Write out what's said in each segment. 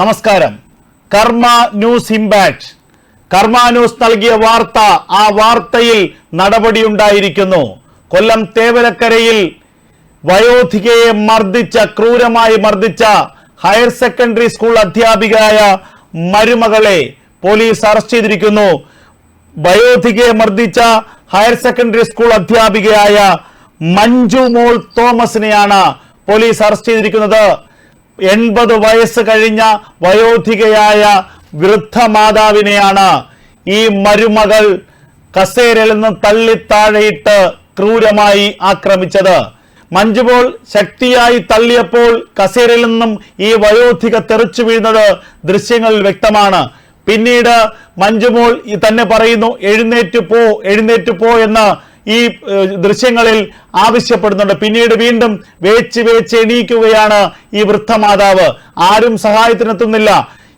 നമസ്കാരം. കർമ്മ news impact കർമ്മ ന്യൂസ് നൽകിയ വാർത്ത ആ വാർത്തയിൽ നടപടിയുണ്ടായിരിക്കുന്നു. കൊല്ലം തേവലക്കരയിൽ വയോധികയെ മർദ്ദിച്ച ക്രൂരമായി മർദ്ദിച്ച ഹയർ സെക്കൻഡറി സ്കൂൾ അധ്യാപികയായ മരുമകളെ പോലീസ് അറസ്റ്റ് ചെയ്തിരിക്കുന്നു. വയോധികയെ മർദ്ദിച്ച ഹയർ സെക്കൻഡറി സ്കൂൾ അധ്യാപികയായ മഞ്ജു മോൾ തോമസിനെയാണ് പോലീസ് അറസ്റ്റ് ചെയ്തിരിക്കുന്നത്. എൺപത് വയസ്സ് കഴിഞ്ഞ വയോധികയായ വൃദ്ധ മാതാവിനെയാണ് ഈ മരുമകൾ കസേരയിൽ നിന്ന് തള്ളി താഴെയിട്ട് ക്രൂരമായി ആക്രമിച്ചത്. മഞ്ജുപോൾ ശക്തിയായി തള്ളിയപ്പോൾ കസേരയിൽ നിന്നും ഈ വയോധിക തെറിച്ചു വീഴുന്നത് ദൃശ്യങ്ങളിൽ വ്യക്തമാണ്. പിന്നീട് മഞ്ജുമോൾ തന്നെ പറയുന്നു എഴുന്നേറ്റ് പോ എഴുന്നേറ്റ് പോ എന്ന് ഈ ദൃശ്യങ്ങളിൽ ആവശ്യപ്പെടുന്നുണ്ട്. പിന്നീട് വീണ്ടും വേച്ച് വേച്ച് എണീക്കുകയാണ് ഈ വൃദ്ധമാതാവ്. ആരും സഹായത്തിനെത്തുന്നില്ല.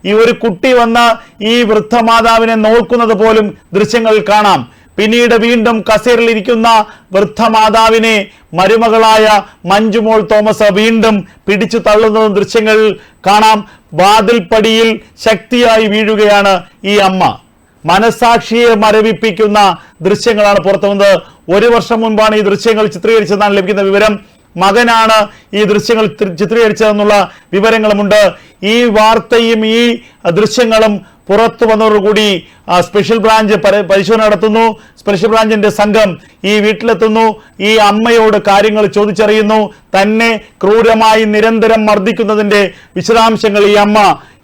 ഈ ഒരു കുട്ടി വന്ന് ഈ വൃദ്ധമാതാവിനെ നോക്കുന്നത് പോലും ദൃശ്യങ്ങളിൽ കാണാം. പിന്നീട് വീണ്ടും കസേറിൽ ഇരിക്കുന്ന വൃദ്ധമാതാവിനെ മരുമകളായ മഞ്ജുമോൾ തോമസ് വീണ്ടും പിടിച്ചു തള്ളുന്ന ദൃശ്യങ്ങളിൽ കാണാം. വാതിൽപ്പടിയിൽ ശക്തിയായി വീഴുകയാണ് ഈ അമ്മ. മനസാക്ഷിയെ മരവിപ്പിക്കുന്ന ദൃശ്യങ്ങളാണ് പുറത്തു വന്നത് ഒരു വർഷം മുൻപാണ് ഈ ദൃശ്യങ്ങൾ ചിത്രീകരിച്ചതെന്നാണ് ലഭിക്കുന്ന വിവരം. മകനാണ് ഈ ദൃശ്യങ്ങൾ ചിത്രീകരിച്ചതെന്നുള്ള വിവരങ്ങളുമുണ്ട്. ഈ വാർത്തയും ഈ ദൃശ്യങ്ങളും പുറത്തു വന്നതോടുകൂടി സ്പെഷ്യൽ ബ്രാഞ്ച് പരിശോധന നടത്തുന്നു. സ്പെഷ്യൽ ബ്രാഞ്ചിന്റെ സംഘം ഈ വീട്ടിലെത്തുന്നു. ഈ അമ്മയോട് കാര്യങ്ങൾ ചോദിച്ചറിയുന്നു. തന്നെ ക്രൂരമായി നിരന്തരം മർദ്ദിക്കുന്നതിന്റെ വിശദാംശങ്ങൾ ഈ അമ്മ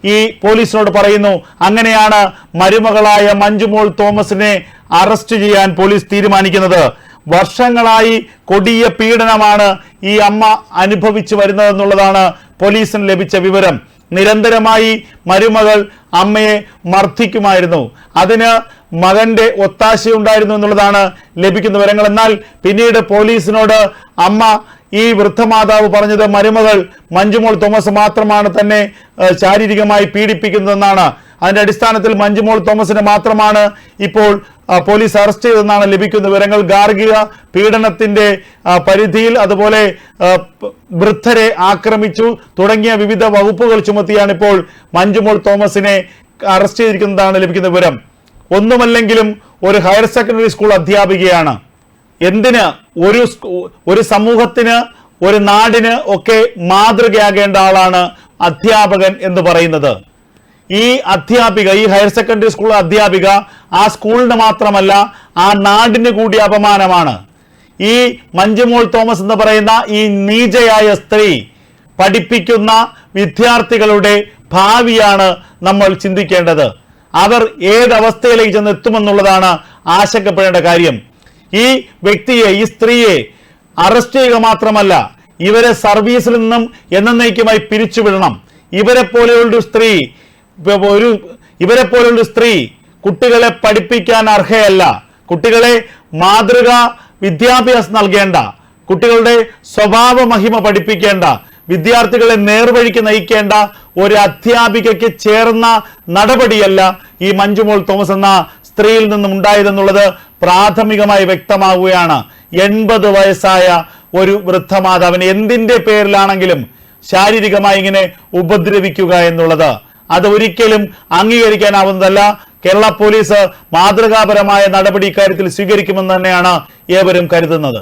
ഈ പോലീസിനോട് പറയുന്നു അങ്ങനെയാണ് മരുമകളായ മഞ്ജുമോൾ തോമസിനെ അറസ്റ്റ് ചെയ്യാൻ പോലീസ് തീരുമാനിക്കുന്നത്. വർഷങ്ങളായി കൊടിയ പീഡനമാണ് ഈ അമ്മ അനുഭവിച്ചു വരുന്നതെന്നുള്ളതാണ് പോലീസിന് ലഭിച്ച വിവരം. നിരന്തരമായി മരുമകൾ അമ്മയെ മർദ്ദിക്കുമായിരുന്നു. അതിന് മകന്റെ ഒത്താശയുണ്ടായിരുന്നു എന്നുള്ളതാണ് ലഭിക്കുന്ന വിവരങ്ങൾ. എന്നാൽ പിന്നീട് പോലീസിനോട് അമ്മ ഈ വൃദ്ധമാതാവ് പറഞ്ഞത് മരുമകൾ മഞ്ജുമോൾ തോമസ് മാത്രമാണ് തന്നെ ശാരീരികമായി പീഡിപ്പിക്കുന്നതെന്നാണ്. അതിന്റെ അടിസ്ഥാനത്തിൽ മഞ്ജുമോൾ തോമസിനെ മാത്രമാണ് ഇപ്പോൾ പോലീസ് അറസ്റ്റ് ചെയ്തെന്നാണ് ലഭിക്കുന്ന വിവരങ്ങൾ. ഗാർഹിക പീഡനത്തിന്റെ പരിധിയിൽ അതുപോലെ വൃദ്ധരെ ആക്രമിച്ചു. തുടങ്ങിയ വിവിധ വകുപ്പുകൾ ചുമത്തിയാണ് ഇപ്പോൾ മഞ്ജുമോൾ തോമസിനെ അറസ്റ്റ് ചെയ്തിരിക്കുന്നതാണ് ലഭിക്കുന്ന വിവരം. ഒന്നുമല്ലെങ്കിലും ഒരു ഹയർ സെക്കൻഡറി സ്കൂൾ അധ്യാപികയാണ്. എന്തിന് ഒരു ഒരു സമൂഹത്തിന് ഒരു നാടിന് ഒക്കെ മാതൃകയാകേണ്ട ആളാണ് അധ്യാപകൻ എന്ന് പറയുന്നത്. ഈ അധ്യാപിക ഈ ഹയർ സെക്കൻഡറി സ്കൂൾ അധ്യാപിക ആ സ്കൂളിന് മാത്രമല്ല ആ നാടിന് കൂടി അപമാനമാണ്. ഈ മഞ്ജുമോൾ തോമസ് എന്ന് പറയുന്ന ഈ നീചയായ സ്ത്രീ പഠിപ്പിക്കുന്ന വിദ്യാർത്ഥികളുടെ ഭാവിയാണ് നമ്മൾ ചിന്തിക്കേണ്ടത്. അവർ ഏതവസ്ഥയിലേക്ക് ചെന്ന് എത്തുമെന്നുള്ളതാണ് ആശങ്കപ്പെടേണ്ട കാര്യം. ഈ വ്യക്തിയെ ഈ സ്ത്രീയെ അറസ്റ്റ് ചെയ്യുക മാത്രമല്ല ഇവരെ സർവീസിൽ നിന്നും എന്നേക്കുമായി പിരിച്ചുവിടണം ഇവരെ പോലെയുള്ള സ്ത്രീ ഒരു ഇവരെ പോലുള്ള സ്ത്രീ കുട്ടികളെ പഠിപ്പിക്കാൻ അർഹയല്ല. കുട്ടികളെ മാതൃക വിദ്യാഭ്യാസം നൽകേണ്ട. കുട്ടികളുടെ സ്വഭാവ മഹിമ പഠിപ്പിക്കേണ്ട. വിദ്യാർത്ഥികളെ നേർവഴിക്ക് നയിക്കേണ്ട ഒരു അധ്യാപികയ്ക്ക് ചേർന്ന നടപടിയല്ല ഈ മഞ്ജുമോൾ തോമസ് എന്ന സ്ത്രീയിൽ നിന്നും ഉണ്ടായതെന്നുള്ളത് പ്രാഥമികമായി വ്യക്തമാവുകയാണ്. എൺപത് വയസ്സായ ഒരു വൃദ്ധമാതാവിനെ എന്തിന്റെ പേരിലാണെങ്കിലും ശാരീരികമായി ഇങ്ങനെ ഉപദ്രവിക്കുക എന്നുള്ളത്. അത് ഒരിക്കലും അംഗീകരിക്കാനാവുന്നതല്ല. കേരള പോലീസ് മാതൃകാപരമായ നടപടി ഇക്കാര്യത്തിൽ സ്വീകരിക്കുമെന്ന് തന്നെയാണ് ഏവരും കരുതുന്നത്.